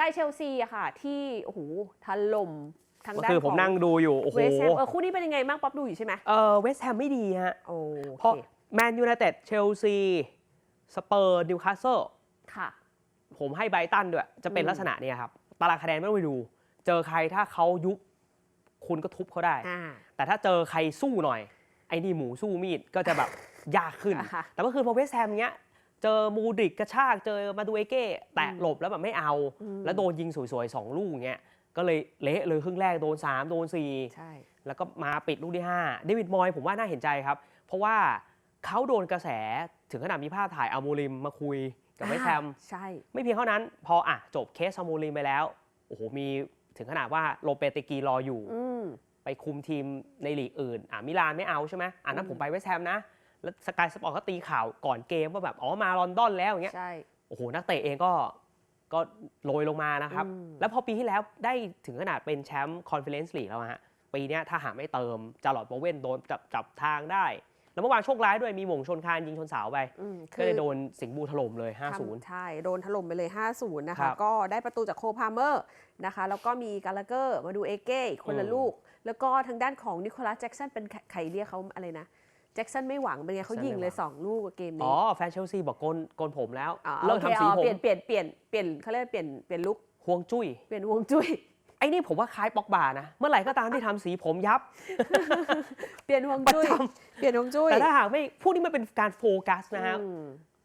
ช่เชลซีอะค่ะ ที่โอ้โหถล่มทางก็ด้านคือผมของนั่งดูอยู่ โอ้โห เวสต์แฮมเออคู่นี้เป็นยังไงบ้างป๊อปดูอยู่ใช่ไหมเออเวสต์แฮมไม่ดีฮะ โอเพราะเคแมนยูไนเต็ดเชลซี สเปอร์นิวคาสเซิลค่ะ ผมให้ไบรตันด้วย จะเป็นอืม ลักษณะเนี้ยครับ ตารางคะแนนไม่ต้องไปดู เจอใครถ้าเขายุบ คุณก็ทุบเขาได้ อ่า แต่ถ้าเจอใครสู้หน่อย ไอ้นี่หมูสู้มีดก็จะแบบ ยากขึ้น อ่าฮะ แต่ก็คือพอเวสต์แฮมเนี้ย เจอมูดริกกระชากเจอมาดูเอเก้แตะอืมหลบแล้วแบบไม่เอาอืมแล้วโดนยิงสวยๆสองลูกเงี้ยก็เลยเละเลยครึ่งแรกโดน 3 โดน 4 ใช่ แล้วก็มาปิดลูกที่ 5 เดวิดมอยผมว่าน่าเห็นใจครับ เพราะว่าเขาโดนกระแสถึงขนาดมีภาพถ่ายอัลโมริมมาคุยกับเวสต์แฮมใช่ ไม่เพียงเท่านั้น พออะจบเคสอัลโมริมไปแล้ว โอ้โห มีถึงขนาดว่าโลเปเตกีรออยู่อืมไปคุมทีมในลีกอื่น อะมิลานไม่เอาใช่ไหมอะนั้นอืมผมไปเวสต์แฮมนะ แล้วสกายสปอร์ตก็ตีข่าวก่อนเกมว่าแบบอ๋อมาลอนดอนแล้วอย่างเงี้ยใช่ โอ้โหนักเตะเองก็ก็โรยลงมานะครับ อืม แล้วพอปีที่แล้วได้ถึงขนาดเป็นแชมป์คอนเฟอเรนซ์ลีกแล้วอะฮะปีเนี้ยถ้าหากไม่เติมจาร์ลอตโบเวนโดนจับจับทางได้ แล้วเมื่อวานโชคร้ายด้วยมีหม่งชนคานยิงชนเสาไป อืมก็เลยโดนสิงห์บูถล่มเลย ทำ5-0ใช่ โดนถล่มไปเลย 5-0 นะครัคะ บก็ได้ประตูจากโคพาเมอร์นะคะ แล้วก็มีกาลาเกอร์ มาดูเอเก้อีกคนละอืม ลูก แล้วก็ทางด้านของนิโคลัสแจ็กสันเป็นใครเรียกเขาอะไรนะ แจ็กสันไม่หวังเป็นไงเขายิงเลย 2 ลูกเกมอ๋นี้อแฟนเชลซีบอกโกนโกนผมแล้วอ๋อเลิกโอคทำสีอ๋อผมเปลี่ยนเปลี่ยนเปลี่ยนเปลี่ยนเขาเรียกว่าเปลี่ยนเปลี่ยนลุกห่วงจุ้ยเปลี่ยนวงจุ้ยไอ้นี่ผมว่าคล้ายป็อกบานะ เมื่อไหร่ก็ตามที่ทำสีผมยับ เปลี่ยนวงจุ้ยประจเปลี่ยนวงจุ้ยแต่ถ้าหากไม่พวกนี้มันเป็นการโฟกัสนะฮะอืม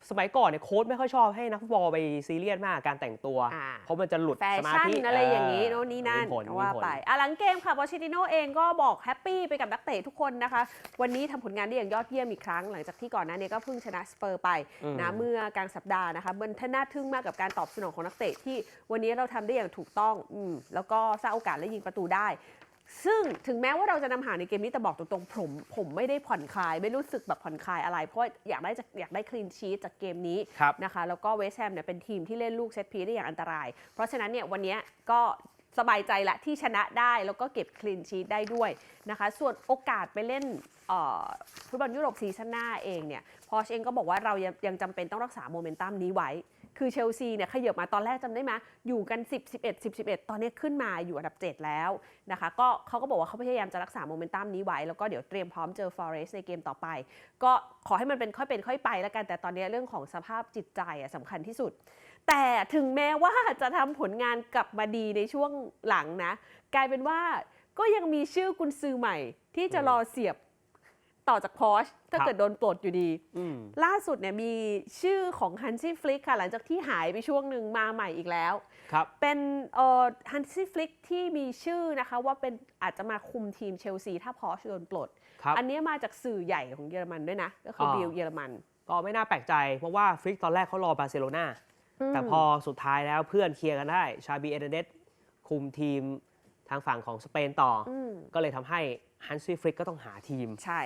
สมัยก่อนเนี่ยโค้ชไม่ค่อยชอบให้นักฟุตบอลไปซีเรียสมากกับการแต่งตัว อ่า เพราะมันจะหลุดแฟสมาชั่นธิอะไรอย่างนี้นี้โน่นนี่นั่นมีผลก็ว่ามีผล ไปอะหลังเกมค่ะวอชิติโนเองก็บอกแฮปปี้ไปกับนักเตะทุกคนนะคะ วันนี้ทำผลงานได้อย่างยอดเยี่ยมอีกครั้ง หลังจากที่ก่อนหน้านี้ก็เพิ่งชนะสเปอร์ไปอืม นะเมื่อกลางสัปดาห์นะคะมันท่าน่าทึ่งมากกับการตอบสนองของนักเตะที่วันนี้เราทำได้อย่างถูกต้องอืมแล้วก็สร้างโอกาสและยิงประตูได้ ซึ่งถึงแม้ว่าเราจะนำห่างในเกมนี้แต่บอกตรงๆผมผมไม่ได้ผ่อนคลาย ไม่รู้สึกแบบผ่อนคลายอะไร เพราะว่าอยากได้จากอยากได้คลีนชีตจากเกมนี้ครับ นะคะ แล้วก็เวสต์แฮมเนี่ยเป็นทีมที่เล่นลูกเซตพีซได้อย่างอันตราย เพราะฉะนั้นเนี่ยวันเนี้ยก็สบายใจละที่ชนะได้แล้วก็เก็บคลีนชีตได้ด้วยนะคะ ส่วนโอกาสไปเล่นเอ่อฟุตบอลยุโรปซีซั่นหน้าเองเนี่ยพอชเองก็บอกว่าเรายังยังจำเป็นต้องรักษาโมเมนตัมนี้ไว้ คือเชลซีเนี่ยขยับมาตอนแรกจำได้ไหมอยู่กัน 10 11 10 11 ตอนนี้ขึ้นมาอยู่อันดับ 7 แล้วนะคะก็เขาก็บอกว่าเขาพยายามจะรักษาโมเมนตัมนี้ไว้ แล้วก็เดี๋ยวเตรียมพร้อมเจอฟอเรสในเกมต่อไป ก็ขอให้มันเป็นค่อยเป็นค่อยไปแล้วกัน แต่ตอนนี้เรื่องของสภาพจิตใจอะสำคัญที่สุด แต่ถึงแม้ว่าจะทำผลงานกลับมาดีในช่วงหลังนะ กลายเป็นว่าก็ยังมีชื่อกุนซือใหม่ที่จะรอเสียบ ต่อจากพอชถ้าครับเกิดโดนปลดอยู่ดีอืมล่าสุดเนี่ยมีชื่อของฮันซี่ฟลิกค่ะ หลังจากที่หายไปช่วงหนึ่งมาใหม่อีกแล้วครับเป็นเอ่อฮันซี่ฟลิกที่มีชื่อนะคะว่าเป็นอาจจะมาคุมทีมเชลซีถ้าพอชโดนปลดครับอันนี้มาจากสื่อใหญ่ของเยอรมันด้วยนะ ก็คืออบิลเยอรมัน ก็ไม่น่าแปลกใจ เพราะว่าฟริกตอนแรกเขารอบาร์เซโลนาแต่พอสุดท้ายแล้วเพื่อนเคลียร์กันได้ชาบีเอเดเดสคุมทีมทางฝั่งของสเปนต่อออืมก็เลยทำให้ฮันซี่ฟริกก็ต้องหาทีมใช่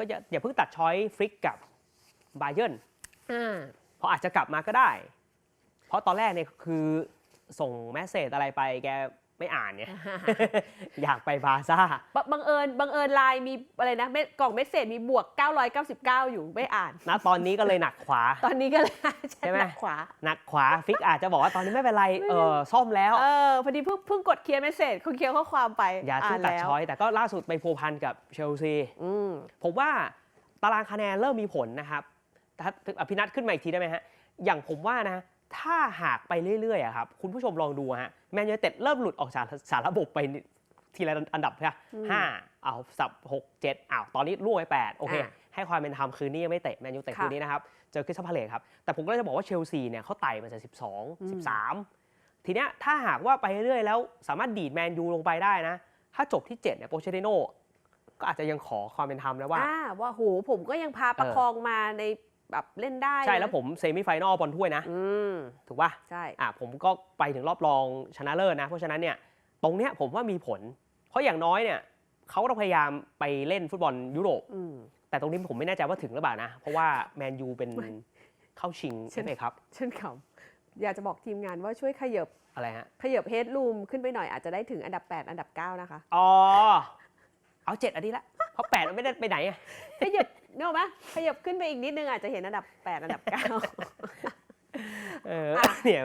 ก็อย่าอย่าเพิ่งตัดช้อยฟริกกับบาเยิร์นอ่า เพราะอาจจะกลับมาก็ได้ เพราะตอนแรกเนี่ยคือส่งแมสเซจอะไรไปแก ไม่อ่านเนี่ย อยากไปบาร์ซ่า บบังเอิญบังเอิญไลน์มีอะไรนะเม็ดกล่องเมสเซจมีบวก 999 อยู่ไม่อ่านนะตอนนี้ก็เลยหนักขวา ตอนนี้ก็เลยใช่ไหมนักขวา หนักขวาฟิกอาจจะบอกว่าตอนนี้ไม่เป็นไรเออซ่อมแล้วเออพอดีเพิ่งเพิ่งกดเคลียร์เมสเซจคุณเคลียร์ข้อความไปอย่าเพิ่งตัดแล้วช้อยแต่ก็ล่าสุดไปพัวพันกับเชลซีอืมผมว่าตารางคะแนนเริ่มมีผลนะครับถ้าอภินัทขึ้นมาอีกทีได้ไหมฮะอย่างผมว่านะถ้าหากไปเรื่อยๆอะครับคุณผู้ชมลองดูฮะ แมนยูไนเต็ดเริ่มหลุดออกจากสารระบบไปทีละอันดับใช่ไหมอืมห้าเอาสับหกเจ็ดอ้าวตอนนี้ล่วงไปแปดโอเคอะให้ความเป็นธรรมคืนนี้ยังไม่เตะแมนยูเตะค่ะคืนนี้นะครับ เจอคริสตัลพาเลตครับ แต่ผมก็เลยจะบอกว่าเชลซีเนี่ยเขาไต่มาจากอืม12 13ทีเนี้ยถ้าหากว่าไปเรื่อยๆแล้วสามารถดีดแมนยูลงไปได้นะ ถ้าจบที่7เนี่ยโปเชติโนก็อาจจะยังขอความเป็นธรรมนะว่าอ่าว่าโหผมก็ยังพาประคองมาใน แบบเล่นได้ใช่นะแล้วผมเซมิไฟนอลบอลถ้วยนะอืมถูกป่ะใช่อะผมก็ไปถึงรอบรองชนะเลิศนะ เพราะฉะนั้นเนี่ยตรงเนี้ยผมว่ามีผล เพราะอย่างน้อยเนี่ยเขาก็ต้องพยายามไปเล่นฟุตบอลยุโรปอืมแต่ตรงนี้ผมไม่แน่ใจว่าถึงหรือเปล่านะ เพราะว่าแมนยูเป็นไม่เข้าชิงใช่ใช่ไหมครับเช่นคำอยากจะบอกทีมงานว่าช่วยขยับอะไรฮะขยับเฮดรูมขึ้นไปหน่อยอาจจะได้ถึงอันดับ 8 อันดับ 9 นะคะ อ๋อ เอาเจ็ดอันนี้ละเพราะแปดมันไม่ได้ไปไหนอะขยับ เนกอะไหมขยับขึ้นไปอีกนิดนึงอาจจะเห็นอันดับ 8 อันดับ9เออเนี่ย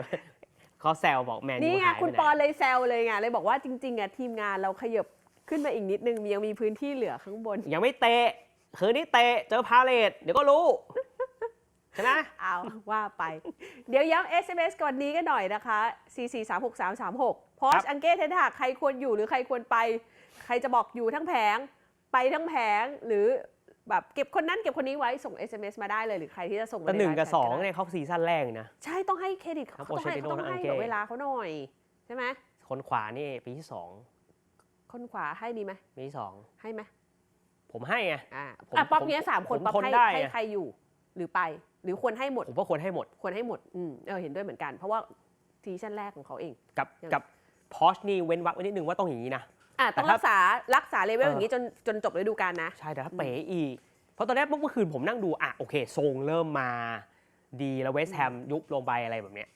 เขาแซวบอกแมนยูนี่ไงหายคุณไปปอไหนเลยแซวเลยไงเลยบอกว่าจริงๆอะทีมงานเราขยับขึ้นมาอีกนิดนึงยังมีพื้นที่เหลือข้างบนยังไม่เตะ คืนนี้เตะ เจอพาเลตเดี๋ยวก็รู้ ใช่ไหม เอาว่าไป เดี๋ยวย้ำ SMS ก่อนนี้กันหน่อยนะคะ 4 4 3 6 3 3 6พอชอังเก้เทนหากใครควรอยู่หรือใครควรไป ใครจะบอกอยู่ทั้งแผง ไปทั้งแผงหรือ แบบเก็บคนนั้นเก็บคนนี้ไว้ส่ง SMS มาได้เลยหรือใครที่จะส่งมาแต่หนึ่งกับใไลฟ์สองแชทได้เนี่ยเขาซีซั่นแรกนะ ใช่ต้องให้เครดิตเขาทั้งต้องให้ Pochettino เขาต้องให้ทั้งแบบ Ange เวลาเขาหน่อยใช่ไหมคนขวานี่ปีที่สองคนขวาให้ดีไหมปีที่สองให้ไหมผมให้ไงอ่าผมอะป๊อกผมเนี้ยสามคนผมป๊อกทนให้ได้ให้อะใครอยู่หรือไป หรือควรให้หมดผมว่าควรให้หมดควรให้หมดอืมเออเห็นด้วยเหมือนกัน เพราะว่าซีซั่นแรกของเขาเองกับยังกับพอชนี่เว้นวรรคไว้นิดนึงว่าต้องอย่างนี้นะ อะต้องแต่ถ้ารักษารักษาเลเวลเออออย่างนี้จนจนจบฤดูกาลนะ ใช่แต่ถ้าอืมเป๋อีก เพราะตอนแรกเมื่อคืนผมนั่งดูอะโอเคทรงเริ่มมา ดีแล้วเวสต์แฮมยุบลงไปอะไรแบบเนี้ย